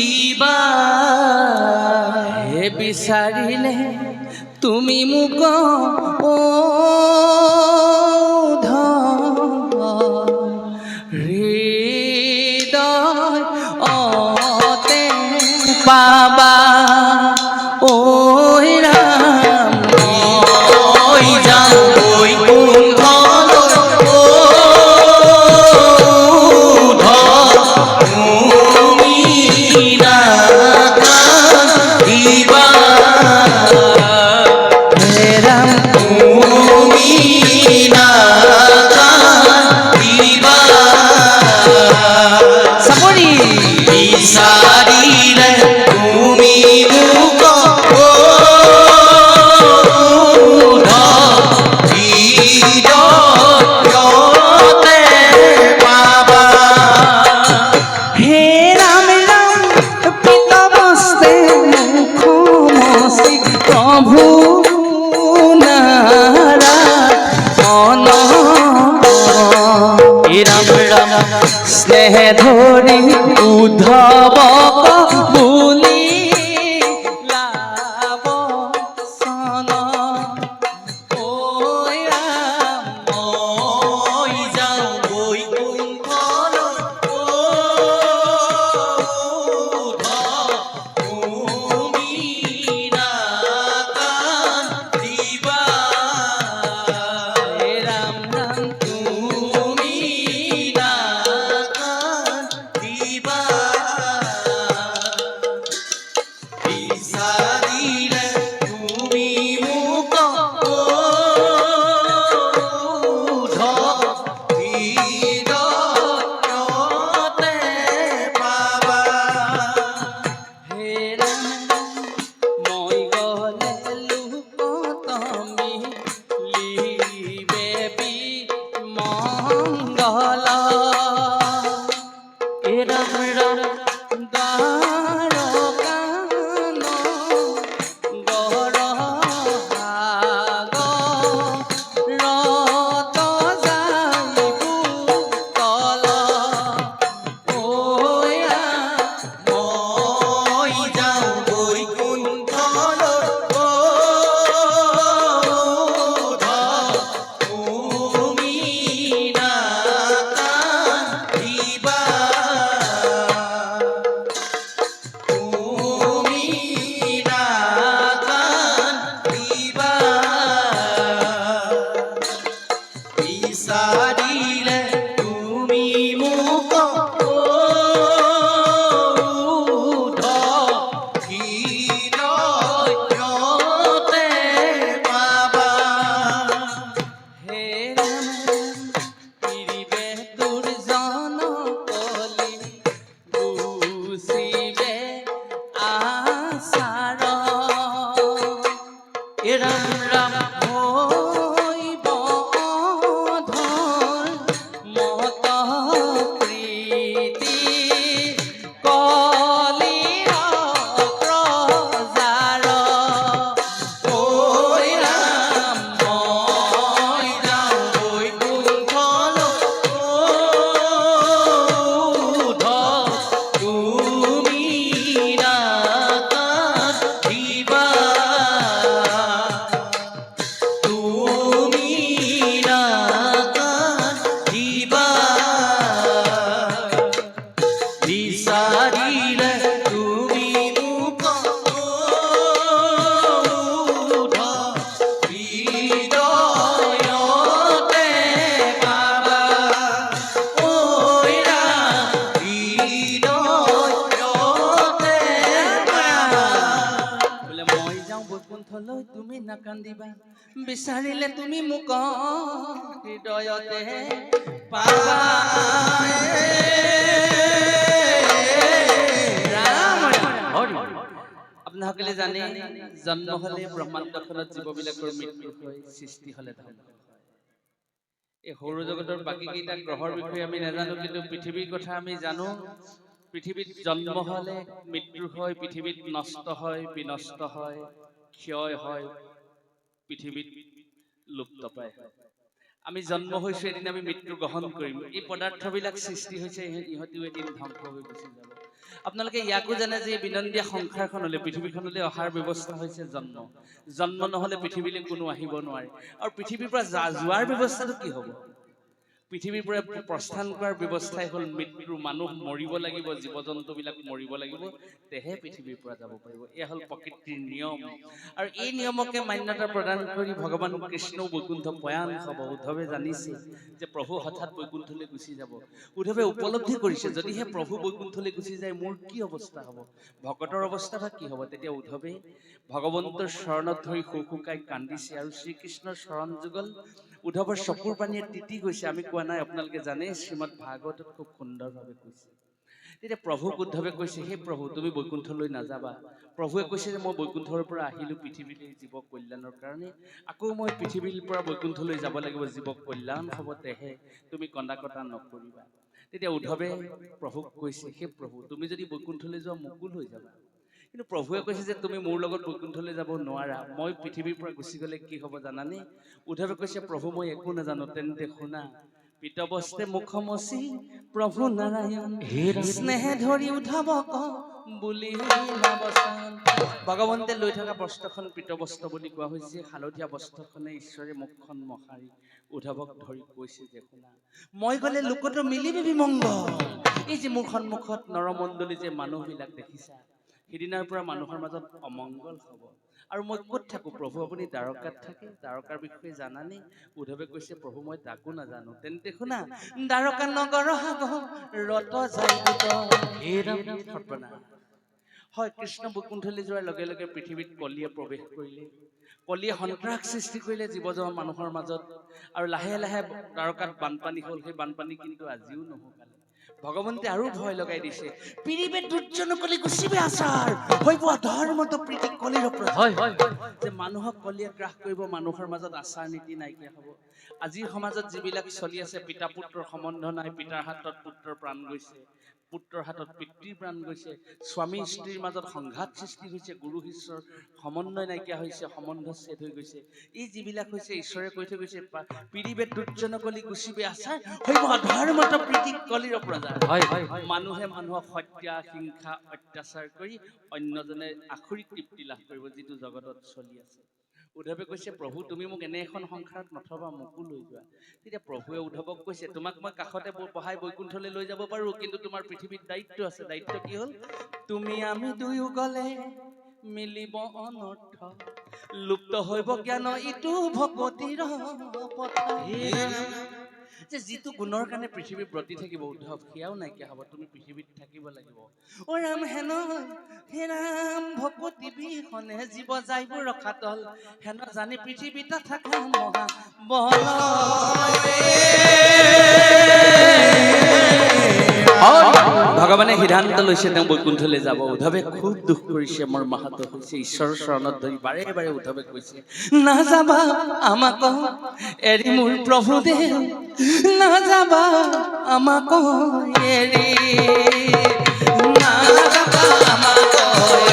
দিবা হে বিচাৰিলে তুমি মোক দেহে ধরি উদ্ধার বিচাৰিলে তুমি মোক হৃদয়তে আপোনালোকে জানে জন্ম হলে ব্ৰহ্মাণ্ডখনত জীৱবিলাকৰ মৃত্যু হৈ সৃষ্টি হলে এই সৌৰজগতৰ বাকীকেইটা গ্ৰহৰ বিষয়ে আমি নাজানো কিন্তু পৃথিৱীৰ কথা আমি জানো পৃথিৱীত জন্ম হ'লে মৃত্যু হয় পৃথিৱীত নষ্ট হয় বিনষ্ট হয় ক্ষয় হয়। পৃথিবীত লুপ্ত পায়। আমি জন্ম হৈছো এদিন আমি মৃত্যু গ্ৰহণ কৰিম। এই পদাৰ্থবিলাক সৃষ্টি হৈছে ইহঁতিও এদিন ধ্বংস হৈ গুচি যাব। আপোনালোকে ইয়াকো জানে যে এই বিনন্দীয়া সংসাৰখনলৈ পৃথিৱীখনলৈ অহাৰ ব্যৱস্থা হৈছে জন্ম। জন্ম নহ'লে পৃথিৱীলৈ কোনো আহিব নোৱাৰে। আৰু পৃথিৱীৰ পৰা যোৱাৰ ব্যৱস্থাটো কি হ'ব? পৃথিৱীৰ পৰা প্ৰস্থান কৰাৰ ব্যৱস্থাই হ'ল মৃত্যু মানুহ মৰিব লাগিব জীৱ জন্তুবিলাক মৰিব লাগিব, তেহে পৃথিৱীৰ পৰা যাব পাৰিব। এয়া হ'ল প্ৰকৃতিৰ নিয়ম। আৰু এই নিয়মকে মান্যতা প্ৰদান কৰি ভগৱান কৃষ্ণও বৈকুণ্ঠ প্ৰয়াণ হ'ব উদ্ধৱে জানিছে যে প্ৰভু হঠাৎ বৈকুণ্ঠলৈ গুচি যাব। উদ্ধৱে উপলব্ধি কৰিছে, যদিহে প্ৰভু বৈকুণ্ঠলৈ গুচি যায়, মোৰ কি অৱস্থা হ'ব? ভকতৰ অৱস্থা বা কি হ'ব? তেতিয়া উদ্ধৱে ভগৱন্তৰ চৰণত ধৰি শুকাই কান্দিছে আৰু শ্ৰীকৃষ্ণৰ চৰণ যুগল উদ্ধৱৰ চকুৰ পানীয়ে তিতি গৈছে আমি কোৱা নাই আপোনালোকে জানে শ্ৰীমদ ভাগৱতত খুব সুন্দৰভাৱে কৈছে। তেতিয়া প্ৰভুক উদ্ধৱে কৈছে হে প্ৰভু তুমি বৈকুণ্ঠলৈ নাযাবা। প্ৰভুৱে কৈছে যে মই বৈকুণ্ঠৰ পৰা আহিলোঁ পৃথিৱীলৈ জীৱ কল্যাণৰ কাৰণে। আকৌ মই পৃথিৱীৰ পৰা বৈকুণ্ঠলৈ যাব লাগিব জীৱ কল্যাণ হ'ব তেহে তুমি কন্দা কটা নকৰিবা। তেতিয়া উদ্ধৱে প্ৰভুক কৈছে হে প্ৰভু তুমি যদি বৈকুণ্ঠলৈ যোৱা মোকো লৈ যাবা। কিন্তু প্ৰভুৱে কৈছে যে তুমি মোৰ লগত বৈকুণ্ঠলৈ যাব নোৱাৰা। মই পৃথিৱীৰ পৰা গুচি গ'লে কি হ'ব জানানে? উদ্ধৱে কৈছে প্ৰভু মই একো নাজানো। তেন্তে শুনা। পিতবস্তে মুখমচি প্ৰভু নাৰায়ণ স্নেহে ধৰি বুলি ভগৱন্তে লৈ থকা বস্ত্ৰখন পিতবস্ত্ৰ বুলি কোৱা হৈছে। হালধীয়া বস্ত্ৰখনে ঈশ্বৰে মুখখন মহাৰি উদ্ধৱক ধৰি কৈছে যে শুনা। মই গ'লে লোকতো মিলিবি বিমংগল। এই যে মোৰ সন্মুখত নৰমণ্ডলী যে মানুহবিলাক দেখিছা সিদিনাৰ পৰা মানুহৰ মাজত অমংগল হ'ব। আৰু মই ক'ত থাকোঁ? প্ৰভু আপুনি দ্বাৰকাত থাকে। দ্বাৰকাৰ বিষয়ে জানানে? উদ্ধৱে কৈছে প্ৰভু মই তাকো নাজানো। তেন্তে শুনা দ্বাৰকা নগৰ। হয় কৃষ্ণ বৈকুণ্ঠলৈ যোৱাৰ লগে লগে পৃথিৱীত কলিয়ে প্ৰৱেশ কৰিলে। কলিয়ে সন্ত্ৰাস সৃষ্টি কৰিলে জীৱ জগত মানুহৰ মাজত। আৰু লাহে লাহে দ্বাৰকাত বানপানী হ'ল। সেই বানপানী কিন্তু আজিও নহকালে ভগৱন্তে আৰু ভয় লগাই দিছে। পিৰিবে দুৰ্জন কলি গুচিবে আচাৰ হৈব ধৰ্মত প্ৰীতি কলিৰ হয় হয় যে মানুহক কলিয়ে গ্ৰাস কৰিব মানুহৰ মাজত আচাৰ নীতি নাইকিয়া হ'ব। আজিৰ সমাজত যিবিলাক চলি আছে পিতা পুত্ৰৰ সম্বন্ধ নাই পিতাৰ হাতত পুত্ৰৰ প্ৰাণ গৈছে। পুত্ৰৰ হাতত পিতৃৰ প্ৰাণ গৈছে। স্বামী স্ত্ৰীৰ মাজত সংঘাত সৃষ্টি হৈছে গুৰু শিষ্যৰ সমন্বয় নাইকিয়া হৈছে সম্বন্ধ ছেদ হৈ গৈছে। এই যিবিলাক হৈছে ঈশ্বৰে কৈ থৈ গৈছে পিৰিবে দুৰ্জন কলি গুচিবে আচাৰ হৈব অধৰ্মত প্ৰীতি কলিৰ হয়। মানুহে মানুহক হত্যা হিংসা অত্যাচাৰ কৰি অন্যজনে আখৰিক তৃপ্তি লাভ কৰিব যিটো জগতত চলি আছে। উদ্ধৱে কৈছে, প্ৰভু, তুমি মোক এনে এখন সংসাৰত নথবা, মোকো লৈ যোৱা। তেতিয়া প্ৰভুৱে উদ্ধৱক কৈছে, তোমাক মই কাষতে বহাই বৈকুণ্ঠলৈ লৈ যাব পাৰোঁ, কিন্তু তোমাৰ পৃথিৱীত দায়িত্ব আছে। দায়িত্ব কি হ'ল? তুমি আমি দুয়ো গ'লে মিলিব অনৰ্থ। লুপ্ত হৈব জ্ঞান ইটো ভকতিৰ যে যিটো গুণৰ কাৰণে পৃথিৱী ব্ৰতি থাকিব উদ্ধৱ সেয়াও নাইকিয়া হ'ব তুমি পৃথিৱীত থাকিব লাগিব। অ ৰাম হেন হে ৰাম ভকতি বিহনে জীৱ যাইবোৰ ৰখাতল হেন জানি পৃথিৱীতে থাকা মহা ভগৱানে সিদ্ধান্ত লৈছে তেওঁ বৈকুণ্ঠলৈ যাব। উদ্ধৱে খুব দুখ কৰিছে মোৰ মাহাত হৈছে ঈশ্বৰৰ চৰণত ধৰি বাৰে বাৰে উদ্ধৱে কৈছে নাযাবা আমাক এৰি মোৰ প্ৰভু নাযাবা আমাক এৰি নাযাবা আমাক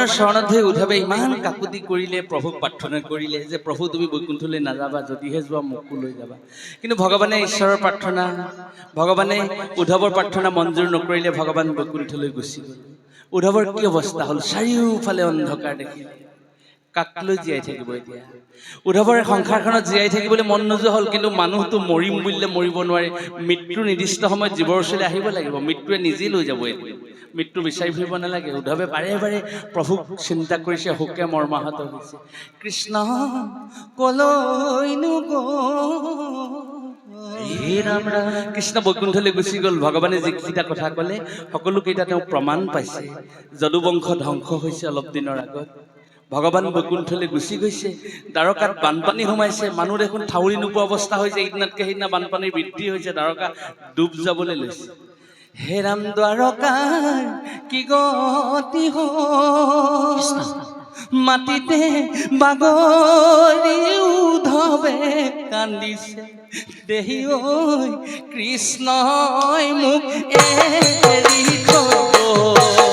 ভগৱানৰ চৰণত হৈ উদ্ধৱে ইমান কাকুতি কৰিলে, প্ৰভুক প্ৰাৰ্থনা কৰিলে যে, প্ৰভু, তুমি বৈকুণ্ঠলৈ নাযাবা, যদিহে যোৱা মোকো লৈ যাবা। কিন্তু ভগৱানে ঈশ্বৰৰ প্ৰাৰ্থনা, ভগৱানে উদ্ধৱৰ প্ৰাৰ্থনা মঞ্জুৰ নকৰিলে ভগৱান বৈকুণ্ঠলৈ গুচি গ'ল। উদ্ধৱৰ কি অৱস্থা হ'ল? চাৰিওফালে অন্ধকাৰ দেখিলে। কাক লৈ জীয়াই থাকিব এতিয়া? উদ্ধৱৰ সংসাৰখনত জীয়াই থাকিবলৈ মন নোযোৱা হ'ল, কিন্তু মানুহটো মৰিম বুলিলে মৰিব নোৱাৰে। মৃত্যু নিৰ্দিষ্ট সময়ত জীৱৰ ওচৰলৈ আহিব লাগিব। মৃত্যুৱে নিজেই লৈ যাব এদিন। মৃত্যু বিচাৰি ফুৰিব নালাগে। উদ্ধৱে বাৰে বাৰে প্ৰভুক চিন্তা কৰিছে শোকে মৰ্মাহত হৈছে। কৃষ্ণ, কলৈনো কৃষ্ণ বৈকুণ্ঠলৈ গুচি গ'ল। ভগৱানে যিকেইটা কথা ক'লে, সকলোকেইটা তেওঁ প্ৰমাণ পাইছে। যদুবংশ ধ্বংস হৈছে অলপ দিনৰ আগত। ভগৱান বৈকুণ্ঠলৈ গুচি গৈছে। দ্বাৰকাত বানপানী সোমাইছে। মানুহ দেখোন ঠাউৰি নোপোৱা অৱস্থা হৈছে। ইদিনাতকৈ সেইদিনা বানপানীৰ বৃদ্ধি হৈছে। দ্বাৰকা ডুব যাবলৈ লৈছে। হে দ্বারকার কি গতি হ? মাটিতে বাগরি উধবে কান্দিছে। দেহি ঐ কৃষ্ণই মোক থৈ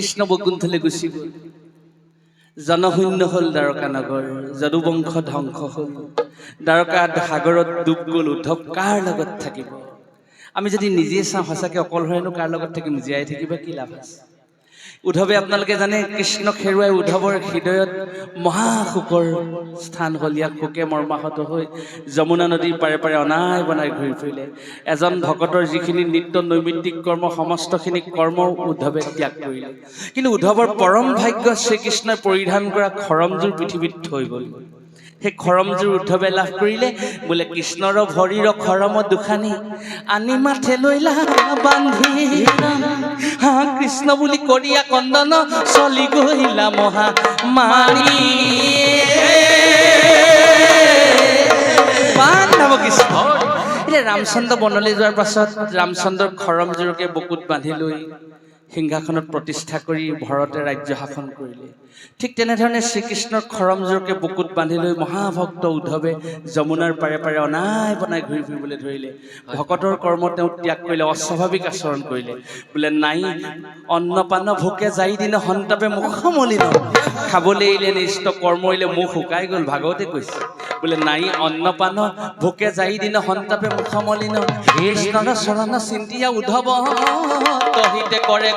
শ্ৰীকৃষ্ণ বকুন্থলে গুচি গ'ল জনশূন্য হ'ল দ্বাৰকা নগৰ যদুবংশ ধ্বংস হ'ল। দ্বাৰকা সাগৰত ডুব গ'ল উদ্ধৱ, কাৰ লগত থাকিব? আমি যদি নিজে চাওঁ, সঁচাকৈ অকলশৰেনো কাৰ লগত থাকিম? জীয়াই থাকিব কি লাভ আছে? উদ্ধৱে আপোনালোকে জানে কৃষ্ণক হেৰুৱাই উদ্ধৱৰ হৃদয়ত মহাশোকৰ স্থান হ'ল। ইয়াক শোকে মৰ্মাহত হৈ যমুনা নদীৰ পাৰে পাৰে অনাই বনাই ঘূৰি ফুৰিলে। এজন ভকতৰ যিখিনি নিত্য নৈমিত্তিক কৰ্ম সমস্তখিনি কৰ্ম উদ্ধৱে ত্যাগ কৰিলে। কিন্তু উদ্ধৱৰ পৰম ভাগ্য শ্ৰীকৃষ্ণই পৰিধান কৰা খৰমযোৰ পৃথিৱীত থৈ গ'ল। সেই খৰমযোৰ উদ্ধৱে লাভ কৰিলে বোলে কৃষ্ণৰ ভৰিৰ খৰম দুখানি। আনি মাথে লৈলা বান্ধি হা, কৃষ্ণ বুলি কৰিয়া কন্দন চলি গহিলা মহা মাৰি। বান্ধৱ কৃষ্ণ। এতিয়া ৰামচন্দ্ৰ বনলৈ যোৱাৰ পাছত ৰামচন্দ্ৰৰ খৰমযোৰকে বুকুত বান্ধি লৈ সিংহাসনত প্ৰতিষ্ঠা কৰি ভৰতে ৰাজ্য শাসন কৰিলে। ঠিক তেনেধৰণে শ্ৰীকৃষ্ণৰ খৰমযোৰকে বুকুত বান্ধি লৈ মহাভক্ত উদ্ধৱে যমুনাৰ পাৰে পাৰে অনাই বনাই ঘূৰি ফুৰিবলৈ ধৰিলে। ভকতৰ কৰ্ম তেওঁ ত্যাগ কৰিলে, অস্বাভাৱিক আচৰণ কৰিলে। বোলে, নাই অন্নপান ভোকে যাই দিনে সন্তাপে মুখ মলিন খাবলৈ এৰিলে নিষ্ট কৰ্ম এৰিলে মুখ শুকাই গ'ল ভাগৱতে কৈছে। বোলে, নাই অন্নপান ভোকে যাই দিনে সন্তাপে মুখ মলিন কৃষ্ণৰ চৰণ চিন্তিয়া উদ্ধৱ তহিতে কৰে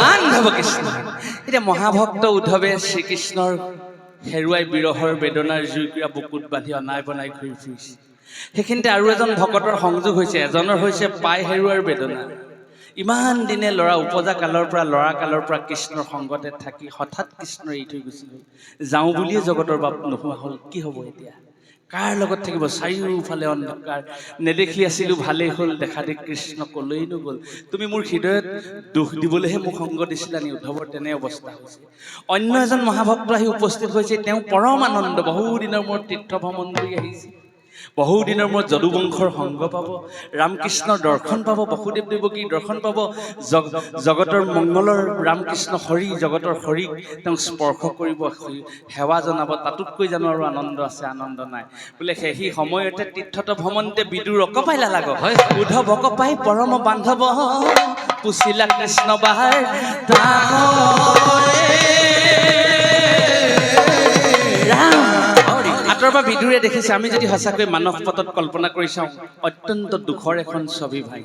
বান্ধৱ কৃষ্ণ। এতিয়া মহাভক্ত উদ্ধৱে শ্ৰীকৃষ্ণৰ হেৰুৱাই বিৰহৰ বেদনাৰ জুইকুৰা বুকুত বান্ধি অনাই বনাই ঘূৰি ফুৰিছে। সেইখিনিতে আৰু এজন ভকতৰ সংযোগ হৈছে এজনৰ হৈছে পাই হেৰুৱাৰ বেদনা। ইমান দিনে ল'ৰা উপজা কালৰ পৰা ল'ৰা কালৰ পৰা কৃষ্ণৰ সংগতে থাকি হঠাৎ কৃষ্ণ এৰি থৈ গুচি গ'ল। যাওঁ বুলিয়ে জগতৰ বাপ নোহোৱা হ'ল কি হ'ব এতিয়া? কাৰ লগত থাকিব? চাৰিওফালে অন্ধকাৰ। নেদেখি আছিলোঁ, ভালেই হ'ল দেখা দেখি কৃষ্ণ কলৈনো গ'ল। তুমি মোৰ হৃদয়ত দুখ দিবলৈহে মোক সংগ দিছিলা নি উদ্ধৱৰ তেনে অৱস্থা হৈছে। অন্য এজন মহাভক্ত আহি উপস্থিত হৈছে, তেওঁ পৰম আনন্দ। বহুদিনৰ মূৰত তীৰ্থ ভ্ৰমণ কৰি আহিছে। বহুদিনৰ মূৰত যদুবংশৰ সংগ পাব ৰামকৃষ্ণৰ দৰ্শন পাব বসুদেৱ দেৱকীৰ দৰ্শন পাব জগ- জগতৰ মংগলৰ ৰামকৃষ্ণ হৰি জগতৰ হৰিক তেওঁ স্পৰ্শ কৰিব সেৱা জনাব তাতোতকৈ জানো আৰু আনন্দ আছে আনন্দ নাই। বোলে সেই সময়তে তীৰ্থত ভ্ৰমণতে বিদুৰ অকপাইলা লাগ হয়। উদ্ধৱ অকপাই পৰম বান্ধৱ পুচিলা কৃষ্ণ বাহাৰ আঁতৰৰ পৰা বিদুৰে দেখিছে, আমি যদি সঁচাকৈ মানৱ পথত কল্পনা কৰি চাওঁ, অত্যন্ত দুখৰ এখন ছবি ভাই।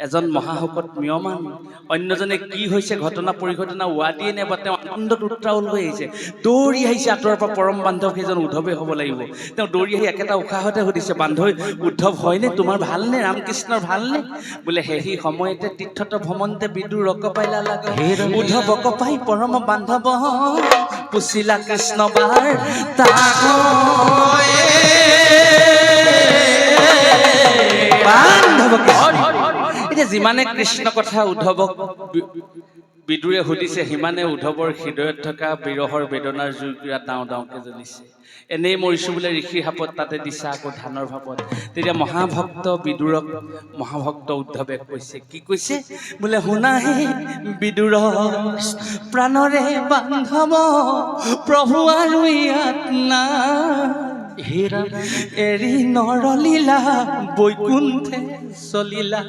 এজন মহাশকত ম্ৰিয়মান অন্যজনে কি হৈছে ঘটনা পৰিঘটনা ৱাদিয়ে নে বা তেওঁ আনন্দত উত্ৰাৱল হৈ আহিছে। দৌৰি আহিছে আঁতৰৰ পৰা পৰম বান্ধৱ সেইজন উদ্ধৱে হ'ব লাগিব। তেওঁ দৌৰি আহি একেটা উশাহতে সুধিছে বান্ধৱ উদ্ধৱ হয়নে? তোমাৰ ভালনে? ৰামকৃষ্ণৰ ভালনে? বোলে সেই সময়তে তীৰ্থত ভ্ৰমণতে বিদুৰ অকপাইলা লাগে উদ্ধৱ অকপাই পৰম বান্ধৱ পুচিলা কৃষ্ণ বাৰ বান্ধৱ এতিয়া যিমানে কৃষ্ণ কথা উদ্ধৱক বিদুৰে সুধিছে, সিমানে উদ্ধৱৰ হৃদয়ত থকা বিৰহৰ বেদনাৰ জুইকুৰা ডাওঁ ডাওঁকে জ্বলিছে। এনেই মৰিছো বোলে ঋষিৰ হাপত তাতে দিছা আকৌ ধানৰ ভাপত। তেতিয়া মহাভক্ত বিদুৰক, মহাভক্ত উদ্ধৱে কৈছে, কি কৈছে? বোলে, শুনাহে বিদুৰ, প্ৰাণৰে বান্ধৱ, প্ৰভু আৰু ইয়াত না এৰি নৰলীলা বৈকুণ্ঠে চলিলা।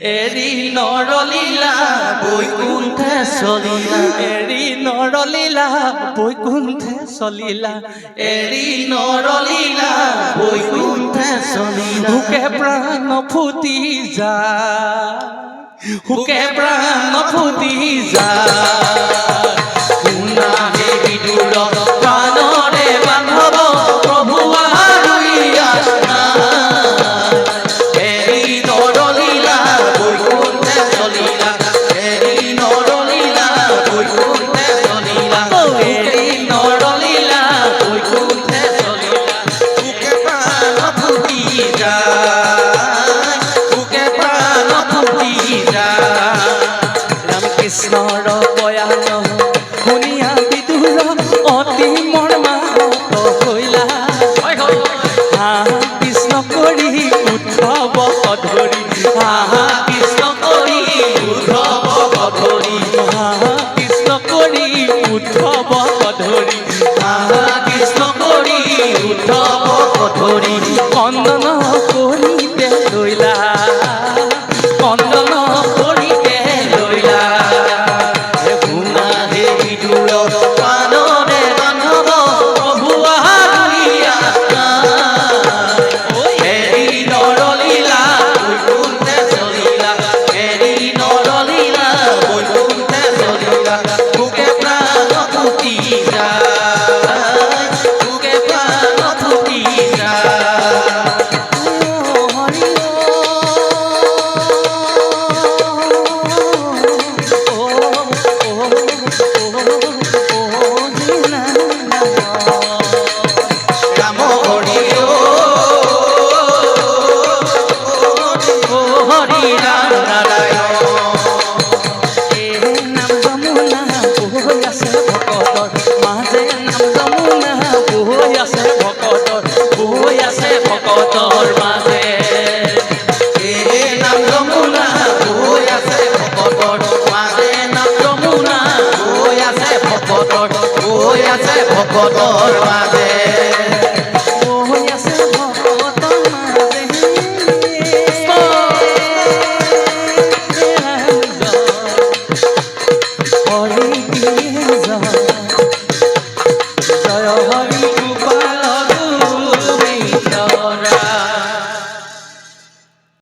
এৰি নৰলীলা বৈকুণ্ঠে চলিলা। এৰি নৰলীলা বৈকুণ্ঠে চলিলা। এৰি নৰলীলা বৈকুণ্ঠে চলিলা। সুকে প্ৰাণ ফুটি যা। সুকে প্ৰাণ ফুটি যা। অতি মৰ্মাহত মাজে নাম আছে ভকতৰ বৈ আছে ভকতৰ মাজে নাম যমুনা বৈ আছে ভকতৰ মাজে নাম যমুনা আছে ভকতৰ বৈ আছে ভকতৰ মাজে